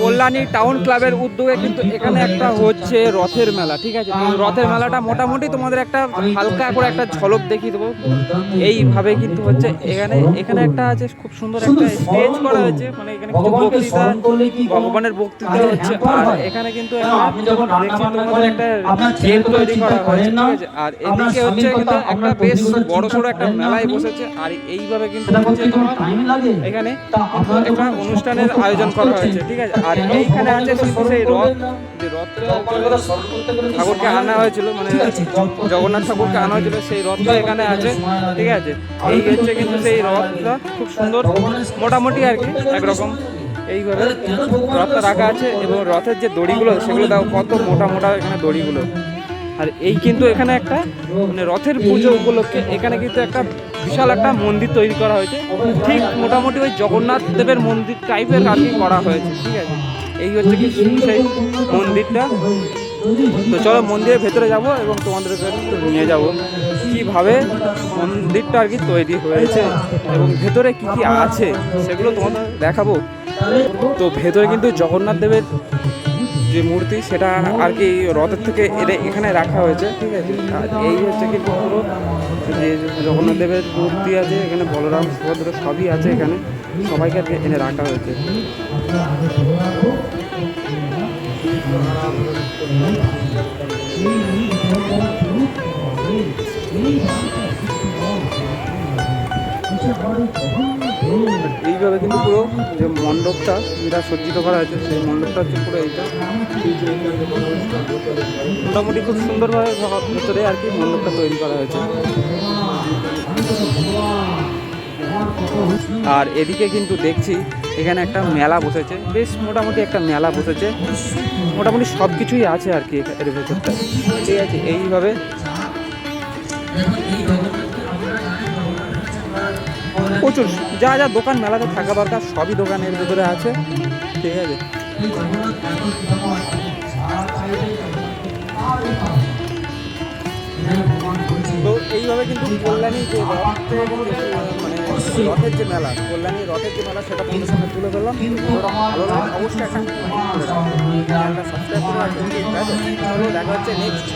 Kalyani town ক্লাবের উদ্যোগে কিন্তু এখানে একটা হচ্ছে রথের মেলা ঠিক আছে? তো রথের মেলাটা মোটামুটি তোমাদের একটা হালকা করে একটা ঝলক দেখিয়ে দেবো। এইভাবে কিন্তু হচ্ছে এখানে এখানে একটা আছে খুব সুন্দর একটা স্টেজ করা হয়েছে মানে এখানে কিছু বক্তৃতা ভগবানের বক্তৃতা হচ্ছে। আর এখানে কিন্তু দেখছি তোমাদের একটা গেম তৈরি করা হয়েছে ঠিক আছে? আর এদিকে হচ্ছে কিন্তু একটা বেশ বড় সড়ো একটা মেলায় বসেছে আর এইভাবে কিন্তু হচ্ছে তোমার এখানে একটা অনুষ্ঠানের আয়োজন করা হয়েছে ঠিক আছে? আর এইখানে আছে ভগবানকে সেই রথ। যে রথটা ঠাকুরকে আনা হয়েছিল মানে জগন্নাথ ঠাকুরকে আনা হয়েছিল সেই রথটা এখানে আছে। ঠিক আছে। এই হচ্ছে কিন্তু সেই রথটা খুব সুন্দর মোটামুটি আর কি একরকম। এইভাবে রথটা রাখা আছে এবং রথের যে দড়িগুলো সেগুলো দাও কত মোটা মোটা এখানে দড়িগুলো। আর এই কিন্তু এখানে একটা মানে রথের পুজো উপলক্ষে এখানে কিন্তু একটা বিশাল একটা মন্দির তৈরি করা হয়েছে। ঠিক মোটামুটি ওই জগন্নাথ দেবের মন্দির টাইপের আর কি করা হয়েছে, ঠিক আছে? এই হচ্ছে কি সেই মন্দিরটা। তো চলো মন্দিরের ভেতরে যাব এবং তোমাদের নিয়ে যাব। কীভাবে মন্দিরটা আর কি তৈরি হয়েছে এবং ভেতরে কি কি আছে সেগুলো তোমাদের দেখাবো। তো ভেতরে কিন্তু জগন্নাথ দেবের যে মূর্তি, সেটা আর কি রথের থেকে এনে এখানে রাখা হয়েছে, ঠিক আছে? আর এই হচ্ছে কি পুরো যে জগন্নাথ দেবের মূর্তি আছে, এখানে বলরাম, সুভদ্র সবই আছে এখানে, সবাইকে এনে রাখা হয়েছে। এইভাবে কিন্তু পুরো যে মণ্ডপটা যেটা সজ্জিত করা হয়েছে, সেই মণ্ডপটা হচ্ছে পুরো এইটা। মোটামুটি খুব সুন্দরভাবে ভেতরে আর কি মণ্ডপটা তৈরি করা হয়েছে। আর এদিকে কিন্তু দেখছি, এখানে একটা মেলা বসেছে। বেশ মোটামুটি একটা মেলা বসেছে। মোটামুটি সব কিছুই আছে আর কি এর ভেতরটা ঠিক আছে, এইভাবে প্রচুর, যা যা দোকান মেলাতে থাকা দরকার, সবই দোকানের ভেতরে আছে। ঠিক আছে। তো এইভাবে কিন্তু কল্যাণী যে মানে রথের যে মেলা, কল্যাণী রথের যে মেলা, সেটা তোমাদের সামনে তুলে ধরলাম। অবশ্যই একটা সাবস্ক্রাইব করে দেখা হচ্ছে নেক্সট